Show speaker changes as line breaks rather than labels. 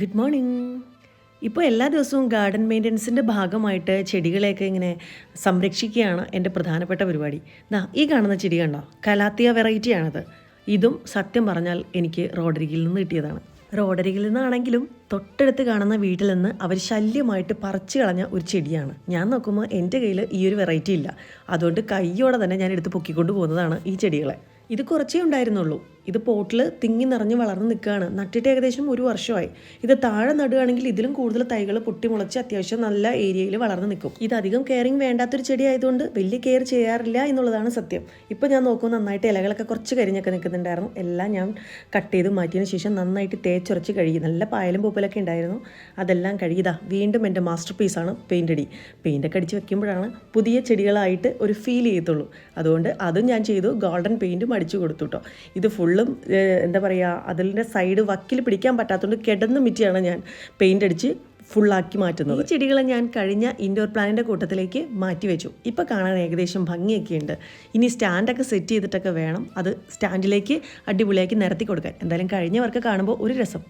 Good morning ഇപ്പോൾ എല്ലാ ദിവസവും ഗാർഡൻ മെയിന്റനൻസിന്റെ ഭാഗമായിട്ട് ചെടികളെയൊക്കെ ഇങ്ങനെ സംരക്ഷിക്കുകയാണ് എന്റെ പ്രധാനപ്പെട്ട പരിപാടി. ദാ ഈ കാണുന്ന ചെടി കണ്ടോ? കലാത്തിയ വെറൈറ്റിയാണത് ഇതും സത്യം പറഞ്ഞാൽ എനിക്ക് റോഡരികിൽ നിന്ന് കിട്ടിയതാണ്. റോഡരികിൽ നിന്നാണെങ്കിലും തൊട്ടടുത്ത് കാണുന്ന വീട്ടിൽ നിന്ന് അവർ ശല്യമായിട്ട് പറിച്ചു കളഞ്ഞ ഒരു ചെടിയാണ്. ഞാൻ നോക്കുമ്പോൾ എന്റെ കയ്യിൽ ഈ ഒരു വെറൈറ്റി ഇല്ല. അതുകൊണ്ട് കയ്യോടെ തന്നെ ഞാൻ എടുത്ത് പൊക്കിക്കൊണ്ട് പോകുന്നതാണ് ഈ ചെടികളെ. ഇത് കുറച്ചേ ഉണ്ടായിരുന്നുള്ളൂ. ഇത് പോട്ടിൽ തിങ്ങി നിറഞ്ഞ് വളർന്ന് നിൽക്കുകയാണ്. നട്ടിട്ട് ഏകദേശം ഒരു വർഷമായി. ഇത് താഴെ നടുകയാണെങ്കിൽ ഇതിലും കൂടുതൽ തൈകൾ പൊട്ടിമുളച്ച് അത്യാവശ്യം നല്ല ഏരിയയിൽ വളർന്ന് നിൽക്കും. ഇത് അധികം കെയറിങ് വേണ്ടാത്തൊരു ചെടി ആയതുകൊണ്ട് വലിയ കെയർ ചെയ്യാറില്ല എന്നുള്ളതാണ് സത്യം. ഇപ്പോൾ ഞാൻ നോക്കുമ്പോൾ നന്നായിട്ട് ഇലകളൊക്കെ കുറച്ച് കരിഞ്ഞൊക്കെ നിൽക്കുന്നുണ്ടായിരുന്നു. എല്ലാം ഞാൻ കട്ട് ചെയ്ത് മാറ്റിയതിന് ശേഷം നന്നായിട്ട് തേച്ചുറച്ച് കഴുകി. നല്ല പായലും പൂപ്പലൊക്കെ ഉണ്ടായിരുന്നു. അതെല്ലാം കഴുകിയതാ വീണ്ടും എന്റെ മാസ്റ്റർ പീസാണ് പെയിന്റ് അടി. പെയിന്റൊക്കെ അടിച്ച് വെക്കുമ്പോഴാണ് പുതിയ ചെടികളായിട്ട് ഒരു ഫീൽ ചെയ്യത്തുള്ളൂ. അതുകൊണ്ട് അതും ഞാൻ ചെയ്തു. ഗോൾഡൻ പെയിന്റും അടിച്ചു കൊടുത്തു കേട്ടോ ഇത് ഫുള്ളും എന്താ പറയുക അതിന്റെ സൈഡ് വക്കിൽ പിടിക്കാൻ പറ്റാത്തതുകൊണ്ട് കിടന്ന് മിറ്റിയാണ് ഞാൻ പെയിന്റ് അടിച്ച് ഫുള്ളാക്കി മാറ്റുന്നത്. ഈ ചെടികളെ ഞാൻ കഴിഞ്ഞ ഇൻഡോർ പ്ലാനിന്റെ കൂട്ടത്തിലേക്ക് മാറ്റി വെച്ചു. ഇപ്പോൾ കാണാൻ ഏകദേശം ഭംഗിയൊക്കെ ഉണ്ട് ഇനി സ്റ്റാൻഡൊക്കെ സെറ്റ് ചെയ്തിട്ടൊക്കെ വേണം അത് സ്റ്റാൻഡിലേക്ക് അടിപൊളിയാക്കി നിരത്തി കൊടുക്കാൻ. എന്തായാലും കഴിഞ്ഞവർക്ക് കാണുമ്പോൾ ഒരു രസം.